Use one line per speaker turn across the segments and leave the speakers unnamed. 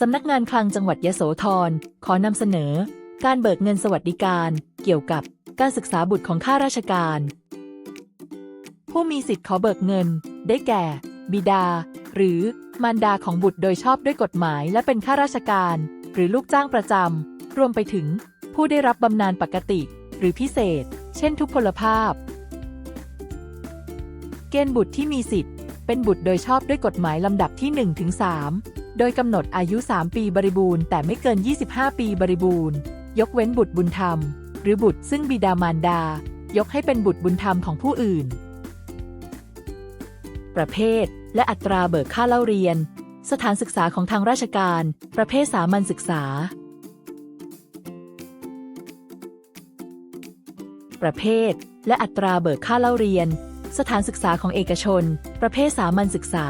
สำนักงานคลังจังหวัดยะโสธรขอนำเสนอ การเบิกเงินสวัสดิการ เกี่ยวกับการศึกษาบุตรของข้าราชการ ผู้มีสิทธิ์ขอเบิกเงิน ได้แก่ บิดา หรือมารดาของบุตรโดยชอบด้วยกฎหมายและเป็นข้าราชการ หรือลูกจ้างประจำรวมไปถึง ผู้ได้รับบำนาญปกติ หรือพิเศษ เช่นทุพพลภาพ เกณฑ์บุตรที่มีสิทธิ์ เป็นบุตรโดยชอบด้วยกฎหมายลำดับที่1ถึงโดยกำหนดอายุ 3 ปีบริบูรณ์แต่ไม่เกิน 25 ปีบริบูรณ์ ยกเว้นบุตรบุญธรรม หรือบุตรซึ่งบิดามารดา ยกให้เป็นบุตรบุญธรรมของผู้อื่น ประเภท และอัตราเบิกค่าเล่าเรียน สถานศึกษาของทางราชการ ประเภทสามัญศึกษา ประเภท และอัตราเบิกค่าเล่าเรียน สถานศึกษาของเอกชน ประเภทสามัญศึกษา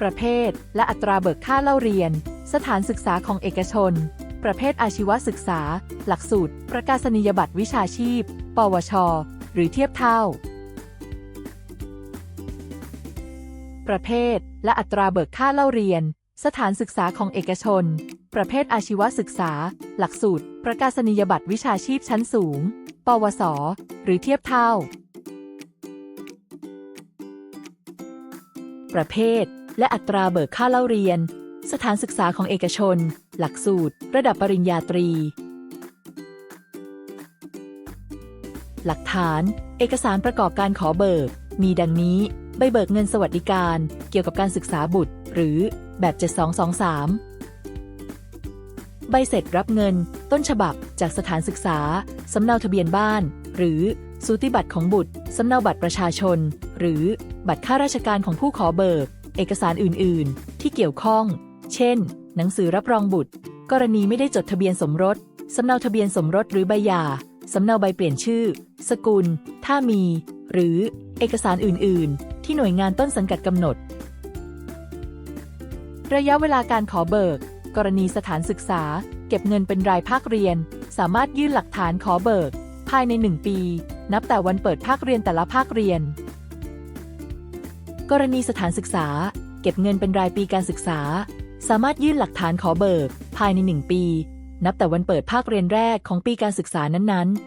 ประเภท และอัตราเบิกค่าเล่าเรียน สถานศึกษาของเอกชน ประเภทอาชีวศึกษา หลักสูตร ประกาศนียบัตรวิชาชีพ ปวช หรือเทียบเท่า ประเภท และอัตราเบิกค่าเล่าเรียน สถานศึกษาของเอกชน ประเภทอาชีวศึกษา หลักสูตร ประกาศนียบัตรวิชาชีพชั้นสูง ปวส หรือเทียบเท่า ประเภท และอัตราเบิกค่าเล่าเรียน สถานศึกษาของเอกชน หลักสูตร ระดับปริญญาตรี หลักฐาน เอกสารประกอบการขอเบิก มีดังนี้ ใบเบิกเงินสวัสดิการ เกี่ยวกับการศึกษาบุตร หรือแบบ 7223 ใบเสร็จรับเงิน ต้นฉบับจากสถานศึกษา สำเนาทะเบียนบ้าน หรือสูติบัตรของบุตร สำเนาบัตรประชาชน หรือบัตรข้าราชการของผู้ขอเบิก เอกสารอื่น ๆ ที่เกี่ยวข้อง เช่น หนังสือรับรองบุตร กรณีไม่ได้จดทะเบียนสมรส สำเนาทะเบียนสมรสหรือใบหย่า สำเนาใบเปลี่ยนชื่อ สกุล ถ้ามี หรือเอกสารอื่น ๆ ที่หน่วยงานต้นสังกัดกำหนด ระยะเวลาการขอเบิก กรณีสถานศึกษา เก็บเงินเป็นรายภาคเรียน สามารถยื่นหลักฐานขอเบิก ภายใน 1 ปี นับแต่วันเปิดภาคเรียนแต่ละภาคเรียน กรณีสถานศึกษา เก็บเงินเป็นรายปีการศึกษา สามารถยื่นหลักฐานขอเบิก ภายใน 1 ปี นับแต่วันเปิดภาคเรียนแรกของปีการศึกษานั้นๆ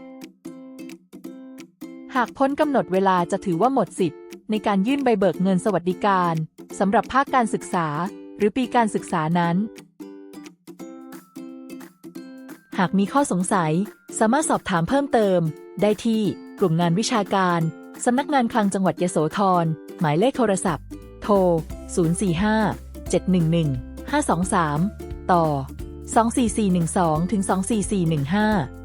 หากพ้นกำหนดเวลาจะถือว่าหมดสิทธิ์ ในการยื่นใบเบิกเงินสวัสดิการสำหรับภาคการศึกษา หรือปีการศึกษานั้น หากมีข้อสงสัย สามารถสอบถามเพิ่มเติม ได้ที่กลุ่มงานวิชาการสำนักงานคลังจังหวัดยโสธร หมายเลขโทรศัพท์ โทร 045 711 523 ต่อ 24412 ถึง 24415